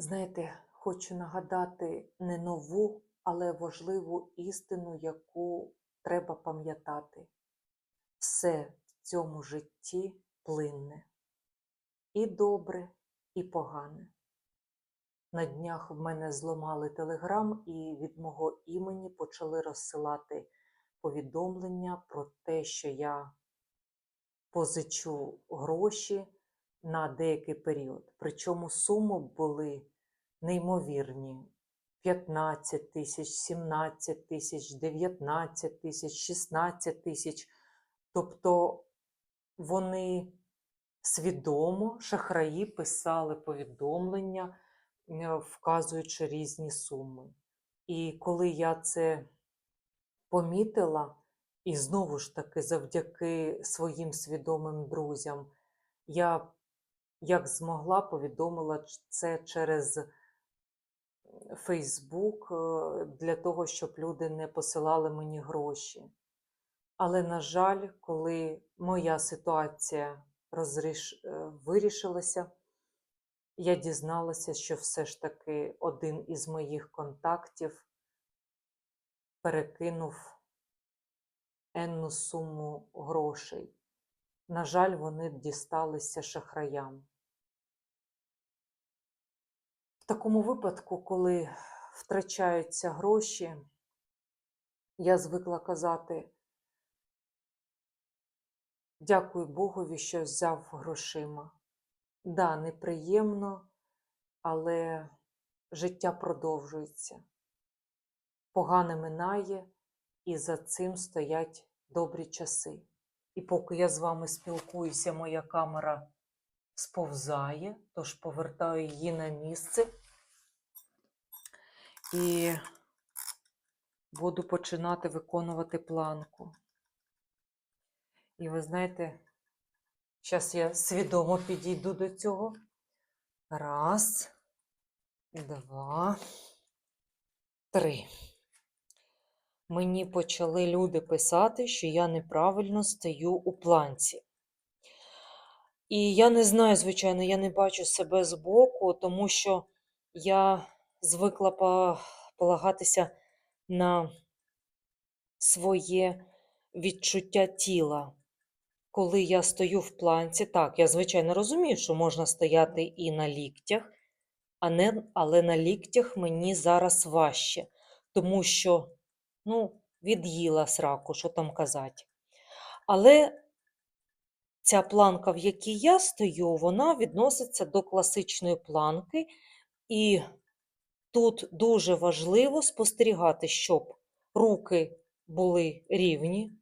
Знаєте, хочу нагадати не нову, але важливу істину, яку треба пам'ятати. Все в цьому житті плинне. І добре, і погане. На днях в мене зламали телеграм і від мого імені почали розсилати повідомлення про те, що я позичу гроші на деякий період. Причому суми були неймовірні: 15 тисяч, 17 тисяч, 19 тисяч, 16 тисяч. Тобто вони свідомо шахраї писали повідомлення, вказуючи різні суми. І коли я це помітила, і знову ж таки, завдяки своїм свідомим друзям, я як змогла повідомила це через Фейсбук е, для того, щоб люди не посилали мені гроші. Але, на жаль, коли моя ситуація розріш... е, вирішилася, я дізналася, що все ж таки один із моїх контактів перекинув енну суму грошей. На жаль, вони дісталися шахраям. В такому випадку, коли втрачаються гроші, я звикла казати: дякую Богові, що взяв грошима. Да, неприємно, але життя продовжується. Погане минає, і за цим стоять добрі часи. І поки я з вами спілкуюся, моя камера сповзає, тож повертаю її на місце і буду починати виконувати планку. І ви знаєте, зараз я свідомо підійду до цього. Раз, два, три. Мені почали люди писати, що я неправильно стою у планці. І я не знаю, звичайно, я не бачу себе збоку, тому що я звикла полагатися на своє відчуття тіла. Коли я стою в планці, так, я звичайно розумію, що можна стояти і на ліктях, але на ліктях мені зараз важче, тому що ну, від'їла сраку, що там казати. Але ця планка, в якій я стою, вона відноситься до класичної планки, і тут дуже важливо спостерігати, щоб руки були рівні,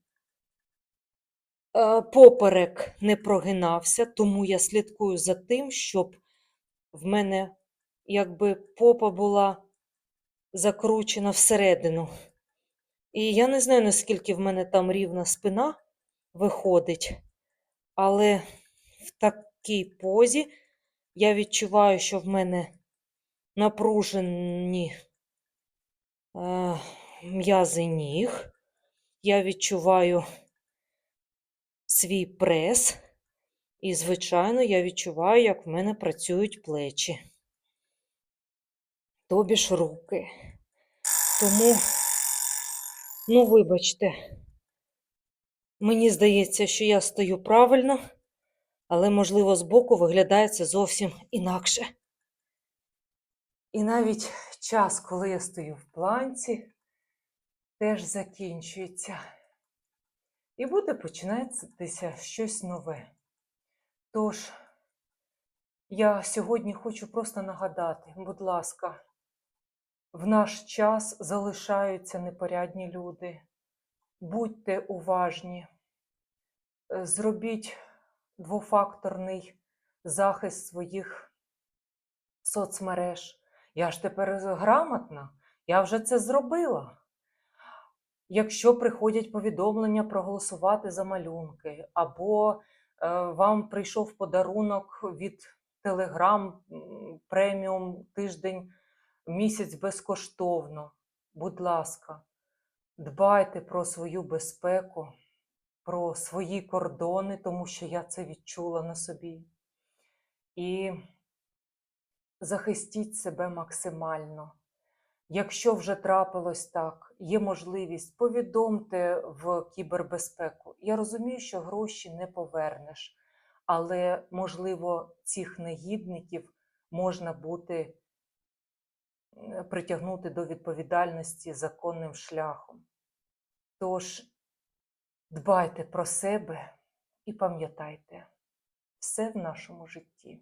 е, поперек не прогинався, тому я слідкую за тим, щоб в мене якби попа була закручена всередину. І я не знаю, наскільки в мене там рівна спина виходить, але в такій позі я відчуваю, що в мене напружені е, м'язи ніг. Я відчуваю свій прес, і, звичайно, я відчуваю, як в мене працюють плечі, тобі ж руки. Тому, ну, вибачте, мені здається, що я стою правильно, але, можливо, збоку виглядає це зовсім інакше. І навіть час, коли я стою в планці, теж закінчується. І буде починатися щось нове. Тож, я сьогодні хочу просто нагадати, будь ласка, в наш час залишаються непорядні люди. Будьте уважні, Е, зробіть двофакторний захист своїх соцмереж. Я ж тепер грамотна, я вже це зробила. Якщо приходять повідомлення проголосувати за малюнки, або е, вам прийшов подарунок від Telegram м, преміум тиждень, місяць безкоштовно. Будь ласка, дбайте про свою безпеку, про свої кордони, тому що я це відчула на собі. І захистіть себе максимально. Якщо вже трапилось так, є можливість, повідомте в кібербезпеку. Я розумію, що гроші не повернеш, але, можливо, цих негідників можна бути притягнути до відповідальності законним шляхом. Тож дбайте про себе і пам'ятайте, все в нашому житті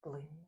плине.